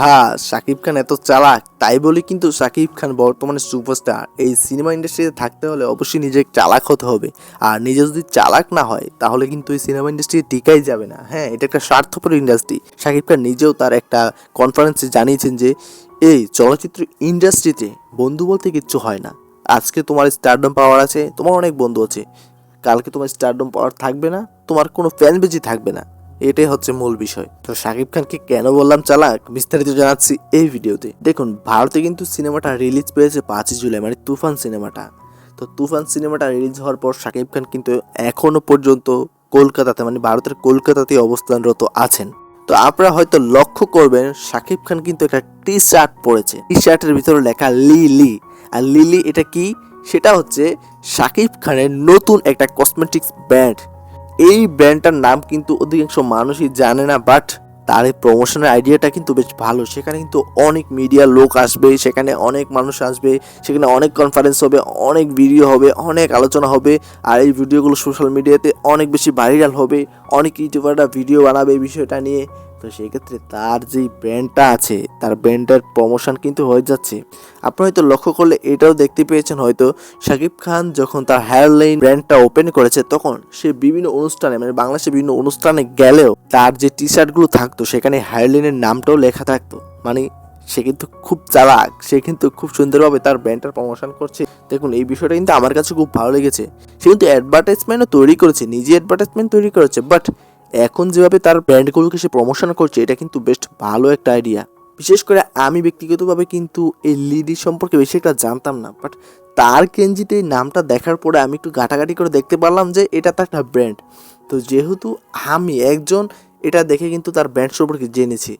আহা শাকিব খান এত চালাক। তাই বলে কিন্তু শাকিব খান বর্তমানে সুপারস্টার। এই সিনেমা ইন্ডাস্ট্রিতে থাকতে হলে অবশ্যই নিজে চালাক হতে হবে। আর নিজে যদি চালাক না হয়, তাহলে কিন্তু এই সিনেমা ইন্ডাস্ট্রি টিকাই যাবে না। হ্যাঁ এটা একটা স্বার্থপর ইন্ডাস্ট্রি। শাকিব খান নিজেও তার একটা কনফারেন্সে জানিয়েছেন যে, এই চলচ্চিত্র ইন্ডাস্ট্রিতে বন্ধু বলতে কিচ্ছু হয় না। আজকে তোমার স্টারডম পাওয়ার আছে, তোমার অনেক বন্ধু আছে। কালকে তোমার স্টারডম পাওয়ার থাকবে না, তোমার কোনো ফ্যান বেজি থাকবে না। এটাই হচ্ছে মূল বিষয়। তো শাকিব খানকে কেন বললাম, চালাক, বিস্তারিত জানাচ্ছি এই ভিডিওতে। দেখুন, ভারতে কিন্তু সিনেমাটা রিলিজ পেয়েছে পাঁচই জুলাই মানে তুফান সিনেমাটা। তো তুফান সিনেমাটা রিলিজ হওয়ার পর শাকিব খান কিন্তু এখনও পর্যন্ত কলকাতাতে মানে ভারতের কলকাতাতেই অবস্থানরত আছেন। তো আপনারা হয়তো লক্ষ্য করবেন শাকিব খান কিন্তু একটা টি শার্ট পরেছে। টি শার্টের ভিতরে লেখা লিলি আর লিলি এটা কি? সেটা হচ্ছে শাকিব খানের নতুন একটা কসমেটিক্স ব্র্যান্ড এই ব্র্যান্ডটার নাম কিন্তু অধিকাংশ মানুষই জানে না বাট তার এই প্রমোশনের আইডিয়াটা কিন্তু বেশ ভালো। সেখানে কিন্তু অনেক মিডিয়া লোক আসবে, সেখানে অনেক মানুষ আসবে, সেখানে অনেক কনফারেন্স হবে, অনেক ভিডিও হবে, অনেক আলোচনা হবে, আর এই ভিডিওগুলো সোশ্যাল মিডিয়াতে অনেক বেশি ভাইরাল হবে। অনেক ইউটিউবাররা ভিডিও বানাবে এই বিষয়টা নিয়ে। তো সেক্ষেত্রে তার যেই ব্র্যান্ডটা আছে, তার ব্র্যান্ডের প্রমোশন কিন্তু হয়ে যাচ্ছে। আপনি হয়তো লক্ষ্য করলে এটাও দেখতে পেয়েছেন হয়তো, শাকিব খান যখন তার হেয়ার লাইন ব্র্যান্ডটা ওপেন করেছে, তখন সে বিভিন্ন অনুষ্ঠানে মানে বাংলাদেশে বিভিন্ন অনুষ্ঠানে গেলেও তার যে টি শার্টগুলো থাকতো, সেখানে হেয়ার লাইনের নামটাও লেখা থাকতো। মানে সে কিন্তু খুব চালাক, সে কিন্তু খুব সুন্দরভাবে তার ব্র্যান্ডটার প্রমোশন করছে। দেখুন, এই বিষয়টা কিন্তু আমার কাছে খুব ভালো লেগেছে। সে কিন্তু অ্যাডভার্টাইজমেন্টও তৈরি করেছে, নিজে অ্যাডভার্টাইজমেন্ট তৈরি করেছে বাট এখন যেভাবে তার ব্র্যান্ডগুলোকে সে প্রমোশন করছে, এটা কিন্তু বেস্ট ভালো একটা আইডিয়া বিশেষ করে আমি ব্যক্তিগতভাবে কিন্তু এই লিডি সম্পর্কে বেশি একটা জানতাম না বাট তার কেঞ্জিতে এই নামটা দেখার পরে আমি একটু ঘাটাঘাটি করে দেখতে পারলাম যে এটা তার একটা ব্র্যান্ড তো যেহেতু আমি একজন, এটা দেখে কিন্তু তার ব্র্যান্ড সম্পর্কে জেনেছি।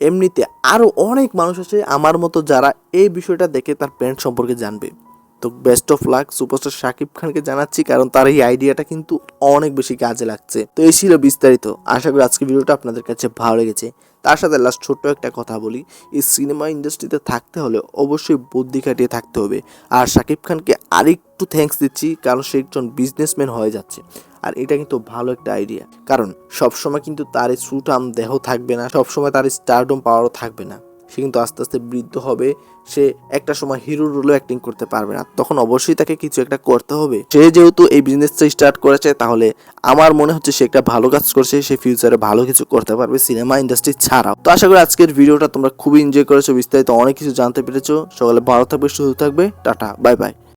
এমনিতে আরও অনেক মানুষ আছে আমার মতো যারা এই বিষয়টা দেখে তার ব্র্যান্ড সম্পর্কে জানবে। তো best of luck superstar Shakib খানকে জানাচ্ছি, কারণ তার এই আইডিয়াটা কিন্তু অনেক বেশি কাজে লাগছে। তো এই ছিল বিস্তারিত। আশা করি আজকে ভিডিওটা আপনাদের কাছে ভালো লেগেছে। তার সাথে লাস্ট ছোট্ট একটা কথা বলি। এই সিনেমা ইন্ডাস্ট্রিতে থাকতে হলে অবশ্যই বুদ্ধি খাটিয়ে থাকতে হবে। আর শাকিব খানকে আরেকটু থ্যাঙ্কস দিচ্ছি, কারণ সে একজন বিজনেসম্যান হয়ে যাচ্ছে। আর এটা কিন্তু ভালো একটা আইডিয়া কারণ সবসময় কিন্তু তার সুটাম দেহ থাকবে না, সবসময় তার স্টারডম পাওয়ারও থাকবে না। সে কিন্তু আস্তে আস্তে বৃদ্ধ হবে। সে একটা সময় হিরোর রোলও অ্যাক্টিং করতে পারবে না। তখন অবশ্যই তাকে কিছু একটা করতে হবে। সে যেহেতু এই বিজনেসটা স্টার্ট করেছে, তাহলে আমার মনে হচ্ছে সে একটা ভালো কাজ করছে। সে ফিউচারে ভালো কিছু করতে পারবে সিনেমা ইন্ডাস্ট্রি ছাড়াও। তো আশা করি আজকের ভিডিওটা তোমরা খুবই এনজয় করেছ। বিস্তারিত অনেক কিছু জানতে পেরেছ। সকালে ভালো থাকবে, সুস্থ থাকবে। Tata bye bye